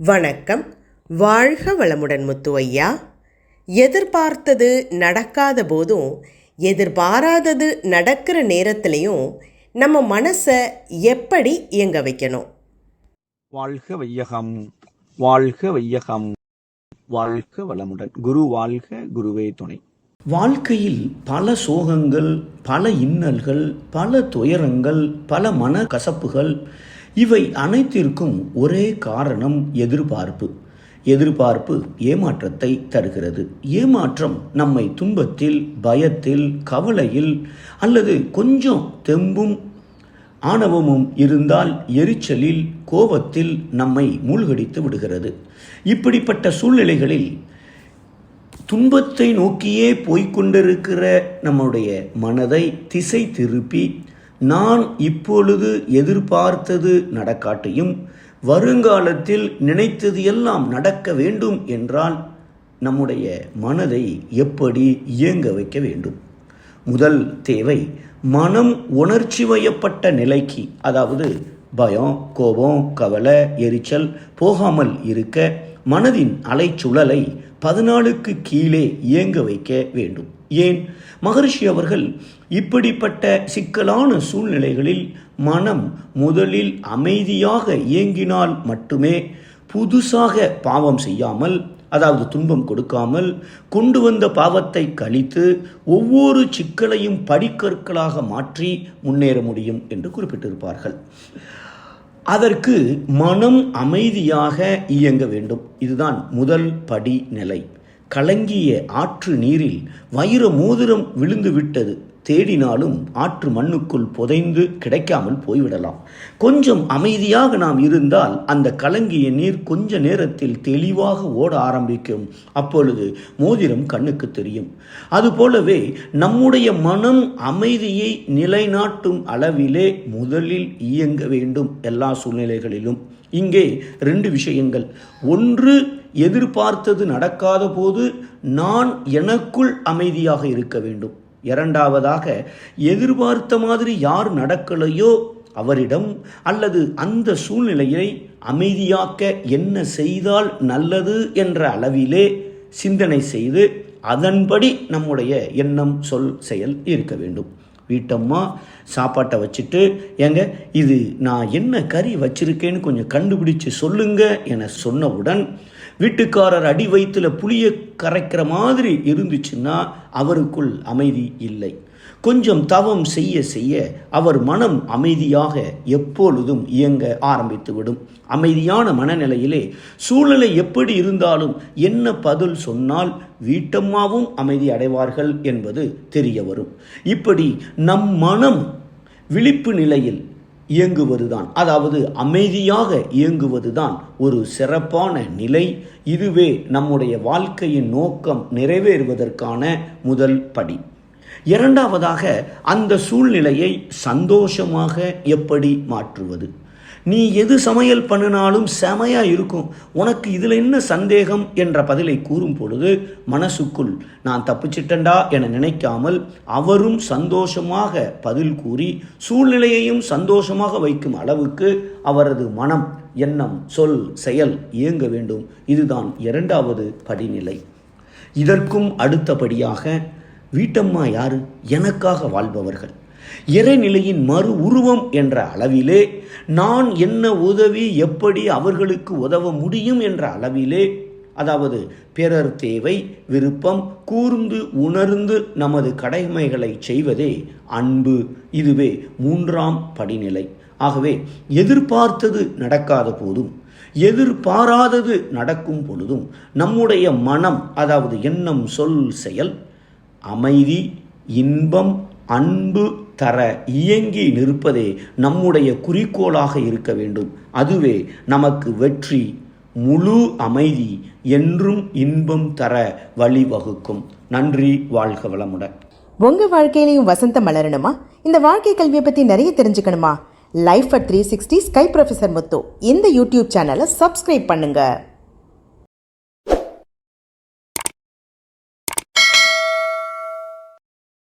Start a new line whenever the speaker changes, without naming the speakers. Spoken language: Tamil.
வணக்கம். வாழ்க வளமுடன் முத்து ஐயா எதிர்பார்த்தது நடக்காத போதும் எதிர்பாராதது நடக்கிற நேரத்துலையும் நம்ம மனசை எப்படி இயங்க வைக்கணும்?
வாழ்க வையகம் வாழ்க வையகம் வாழ்க வளமுடன். குரு வாழ்க குருவே துணை.
வாழ்க்கையில் பல சோகங்கள் பல இன்னல்கள் பல துயரங்கள் பல மன கசப்புகள் இவை அனைத்திற்கும் ஒரே காரணம் எதிர்பார்ப்பு. எதிர்பார்ப்பு ஏமாற்றத்தை தருகிறது. ஏமாற்றம் நம்மை துன்பத்தில் பயத்தில் கவலையில் அல்லது கொஞ்சம் தெம்பும் ஆணவமும் இருந்தால் எரிச்சலில் கோபத்தில் நம்மை மூழ்கடித்து விடுகிறது. இப்படிப்பட்ட சூழ்நிலைகளில் துன்பத்தை நோக்கியே போய்க்கொண்டிருக்கிற நம்முடைய மனதை திசை திருப்பி நான் இப்பொழுது எதிர்பார்த்தது நடக்காட்டியும் வருங்காலத்தில் நினைத்தது எல்லாம் நடக்க வேண்டும் என்றால் நம்முடைய மனதை எப்படி இயங்க வைக்க வேண்டும்? முதல் தேவை மனம் உணர்ச்சி வயப்பட்ட நிலைக்கு அதாவது பயம் கோபம் கவலை எரிச்சல் போகாமல் இருக்க மனதின் அலைச்சுழலை பதினாலுக்கு கீழே இயங்க வைக்க வேண்டும். ஏன்? மகரிஷி அவர்கள் இப்படிப்பட்ட சிக்கலான சூழ்நிலைகளில் மனம் முதலில் அமைதியாக இயங்கினால் மட்டுமே புதுசாக பாவம் செய்யாமல் அதாவது துன்பம் கொடுக்காமல் கொண்டு வந்த பாவத்தை கழித்து ஒவ்வொரு சிக்கலையும் படிக்கற்களாக மாற்றி முன்னேற முடியும் என்று குறிப்பிட்டிருப்பார்கள். அதற்கு மனம் அமைதியாக இயங்க வேண்டும். இதுதான் முதல் படி நிலை கலங்கிய ஆற்று நீரில் வைர மோதிரம் விழுந்து விட்டது தேடினாலும் ஆற்று மண்ணுக்குள் புதைந்து கிடைக்காமல் போய்விடலாம். கொஞ்சம் அமைதியாக நாம் இருந்தால் அந்த கலங்கிய நீர் கொஞ்ச நேரத்தில் தெளிவாக ஓட ஆரம்பிக்கும். அப்பொழுது மோதிரம் கண்ணுக்கு தெரியும். அதுபோலவே நம்முடைய மனம் அமைதியை நிலைநாட்டும் அளவிலே முதலில் இயங்க வேண்டும் எல்லா சூழ்நிலைகளிலும். இங்கே ரெண்டு விஷயங்கள். ஒன்று எதிர்பார்த்தது நடக்காத போது நான் எனக்குள் அமைதியாக இருக்க வேண்டும். இரண்டாவதாக எதிர்பார்த்த மாதிரி யார் நடக்கலையோ அவரிடம் அல்லது அந்த சூழ்நிலையை அமைதியாக்க என்ன செய்தால் நல்லது என்ற அளவிலே சிந்தனை செய்து அதன்படி நம்முடைய எண்ணம் சொல் செயல் இருக்க வேண்டும். வீட்டம்மா சாப்பாட்டை வச்சுட்டு ஏங்க இது நான் என்ன கறி வச்சிருக்கேன்னு கொஞ்சம் கண்டுபிடிச்சு சொல்லுங்க என சொன்னவுடன் வீட்டுக்காரர் அடி வயிற்றுல புளிய கரைக்கிற மாதிரி இருந்துச்சுன்னா அவருக்குள் அமைதி இல்லை. கொஞ்சம் தவம் செய்ய செய்ய அவர் மனம் அமைதியாக எப்பொழுதும் இயங்க ஆரம்பித்துவிடும். அமைதியான மனநிலையிலே சூழ்நிலை எப்படி இருந்தாலும் என்ன பதில் சொன்னால் வீட்டம்மாவும் அமைதி அடைவார்கள் என்பது தெரிய வரும். இப்படி நம் மனம் விழிப்பு நிலையில் இயங்குவதுதான். அதாவது அமைதியாக இயங்குவதுதான் ஒரு சிறப்பான நிலை. இதுவே நம்முடைய வாழ்க்கையின் நோக்கம் நிறைவேறுவதற்கான முதல் படி. இரண்டாவதாக அந்த சூழ்நிலையை சந்தோஷமாக எப்படி மாற்றுவது? நீ எது சமையல் பண்ணினாலும் செமையா இருக்கும். உனக்கு இதில் என்ன சந்தேகம்? என்ற பதிலை கூறும் பொழுது மனசுக்குள் நான் தப்பிச்சிட்டண்டா என நினைக்காமல் அவரும் சந்தோஷமாக பதில் கூறி சூழ்நிலையையும் சந்தோஷமாக வைக்கும் அளவுக்கு அவரது மனம் எண்ணம் சொல் செயல் இயங்க வேண்டும். இதுதான் இரண்டாவது படிநிலை. இதற்கும் அடுத்தபடியாக வீட்டம்மா யாரு? எனக்காக வாழ்பவர்கள். இறைநிலையின் மறு உருவம் என்ற அளவிலே நான் என்ன உதவி எப்படி அவர்களுக்கு உதவ முடியும் என்ற அளவிலே அதாவது பிறர் தேவை விருப்பம் கூர்ந்து உணர்ந்து நமது கடமைகளை செய்வதே அன்பு. இதுவே மூன்றாம் படிநிலை. ஆகவே எதிர்பார்த்தது நடக்காத போதும் எதிர்பாராதது நடக்கும் பொழுதும் நம்முடைய மனம் அதாவது எண்ணம் சொல் செயல் அமைதி இன்பம் அன்பு தர இயங்கி நிற்பதே நம்முடைய குறிக்கோளாக இருக்க வேண்டும். அதுவே நமக்கு வெற்றி முழு அமைதி என்றும் இன்பம் தர வழிவகுக்கும். நன்றி வாழ்க வளமுடன்.
உங்க வாழ்க்கையிலையும் வசந்தம் மலரணுமா? இந்த வாழ்க்கை கல்வியை பத்தி நிறைய தெரிஞ்சுக்கணுமா? Life at three sixty sky professor Muthu. இந்த யூடியூப் சேனலை சப்ஸ்கிரைப் பண்ணுங்க.